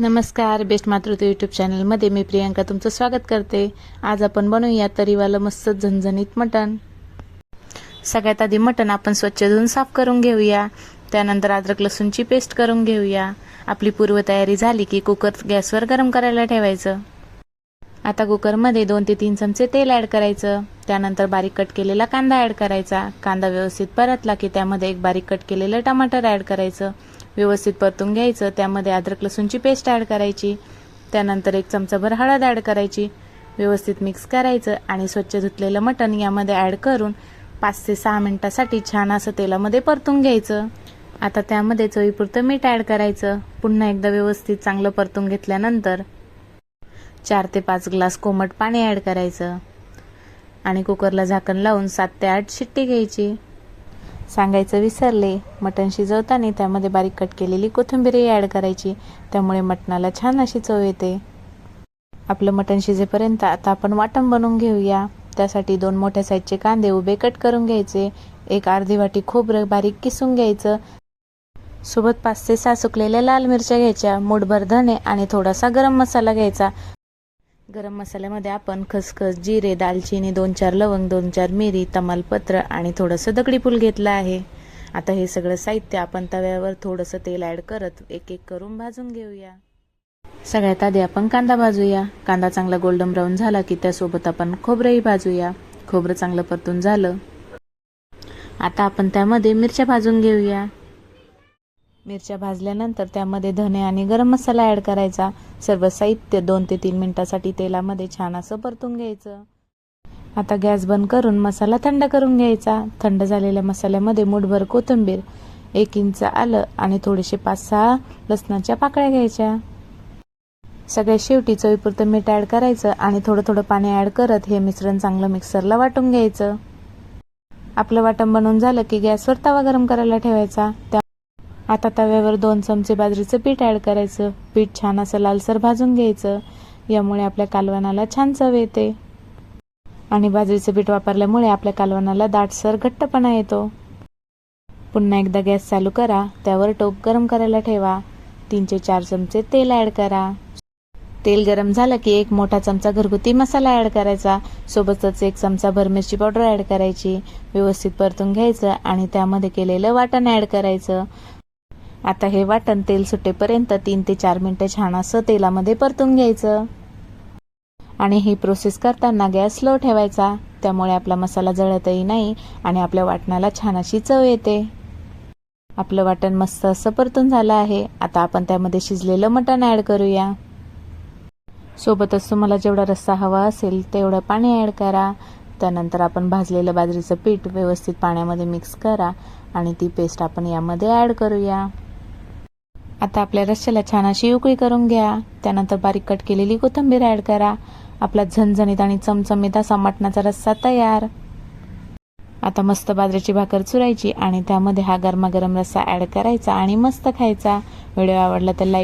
नमस्कार बेस्ट मातृत्व यूट्यूब चॅनलमध्ये मी प्रियांका तुमचं स्वागत करते. आज आपण बनवूया तरीवालं मस्त झणझणीत मटण. सगळ्यात आधी मटण आपण स्वच्छ धुवून साफ करून घेऊया. त्यानंतर अद्रक लसूणची पेस्ट करून घेऊया. आपली पूर्वतयारी झाली की कुकर गॅसवर गरम करायला ठेवायचं. आता कुकरमध्ये दोन ते तीन चमचे तेल ॲड करायचं. त्यानंतर बारीक कट केलेला कांदा ॲड करायचा. कांदा व्यवस्थित परतला की त्यामध्ये एक बारीक कट केलेलं टमाटर ॲड करायचं. व्यवस्थित परतून घ्यायचं त्यामध्ये अद्रक लसूणची पेस्ट ॲड करायची त्यानंतर एक चमचाभर हळद ॲड करायची व्यवस्थित मिक्स करायचं आणि स्वच्छ धुतलेलं मटण यामध्ये ॲड करून पाच ते सहा मिनटासाठी छान असं तेलामध्ये परतून घ्यायचं. आता त्यामध्ये चवीपुरतं मीठ ॲड करायचं. पुन्हा एकदा व्यवस्थित चांगलं परतून घेतल्यानंतर चार ते पाच ग्लास कोमट पाणी ॲड करायचं. आणि कुकरला झाकण लावून सात ते आठ शिट्टी घ्यायची. सांगायचं विसरले. मटण शिजवताना त्यामध्ये बारीक कट केलेली कोथिंबीरही ॲड करायची. त्यामुळे मटणाला छान अशी चव येते. आपलं मटण शिजेपर्यंत आता आपण वाटण बनवून घेऊया. त्यासाठी दोन मोठ्या साईजचे कांदे उभे कट करून घ्यायचे. एक अर्धी वाटी खोबरं बारीक किसून घ्यायचं. सोबत पाच ते सहा सुकलेल्या लाल मिरच्या घ्यायच्या. मूठभर धणे आणि थोडासा गरम मसाला घ्यायचा. गरम मसाल्यामध्ये आपण खसखस जिरे दालचिनी दोन चार लवंग दोन चार मिरी तमालपत्र आणि थोडंसं दगडी फूल घेतलं आहे. आता हे सगळं साहित्य आपण तव्यावर थोडंसं तेल ॲड करत एक एक करून भाजून घेऊया. सगळ्यात आधी आपण कांदा भाजूया. कांदा चांगला गोल्डन ब्राऊन झाला की त्यासोबत आपण खोबरंही भाजूया. खोबरं चांगलं परतून झालं. आता आपण त्यामध्ये मिरच्या भाजून घेऊया. मिरच्या भाजल्यानंतर त्यामध्ये धने आणि गरम मसाला ॲड करायचा. सर्व साहित्य दोन ते तीन मिनिटासाठी तेलामध्ये छान असं परतून घ्यायचं. आता गॅस बंद करून मसाला थंड करून घ्यायचा. थंड झालेल्या मसाल्यामध्ये मुठभर कोथिंबीर एक इंच आलं आणि थोडेसे पाच सहा लसणाच्या पाकळ्या घ्यायच्या. सगळ्यात शेवटी चवीपुरतं मीठ ॲड करायचं आणि थोडं थोडं पाणी ॲड करत हे मिश्रण चांगलं मिक्सरला वाटून घ्यायचं. आपलं वाटण बनवून झालं की गॅसवर तवा गरम करायला ठेवायचा. त्या आता तव्यावर दोन चमचे बाजरीचं पीठ ॲड करायचं. पीठ छान असं लालसर भाजून घ्यायचं. यामुळे आपल्या कालवणाला छान चव येते. आणि बाजरीचं पीठ वापरल्यामुळे आपल्या कालवणाला दाटसर घट्टपणा येतो. पुन्हा एकदा गॅस चालू करा. त्यावर टोप गरम करायला ठेवा. तीन ते चार चमचे तेल ॲड करा. तेल गरम झालं की एक मोठा चमचा घरगुती मसाला ॲड करायचा. सोबतच एक चमचा भर मिरची पावडर ॲड करायची. व्यवस्थित परतून घ्यायचं आणि त्यामध्ये केलेलं वाटण ॲड करायचं. आता हे वाटण तेल सुटेपर्यंत तीन ते चार मिनटं छान असं तेलामध्ये परतून घ्यायचं. आणि ही प्रोसेस करताना गॅस स्लो ठेवायचा. त्यामुळे आपला मसाला जळतही नाही आणि आपल्या वाटणाला छान अशी चव येते. आपलं वाटण मस्त असं परतून झालं आहे. आता आपण त्यामध्ये शिजलेलं मटण ॲड करूया. सोबतच तुम्हाला जेवढा रस्सा हवा असेल तेवढं पाणी ॲड करा. त्यानंतर आपण भाजलेलं बाजरीचं पीठ व्यवस्थित पाण्यामध्ये मिक्स करा आणि ती पेस्ट आपण यामध्ये ॲड करूया. आता आपल्या रश्श्याला छान अशी उकळी करून घ्या. त्यानंतर बारीक कट केलेली कोथिंबीर ॲड करा. आपला झणझणीत आणि चमचमीत असा मटणाचा रस्सा तयार. आता मस्त बाजरीची भाकर चुरायची आणि त्यामध्ये हा गरमागरम रस्सा ॲड करायचा आणि मस्त खायचा. व्हिडिओ आवडला तर लाईक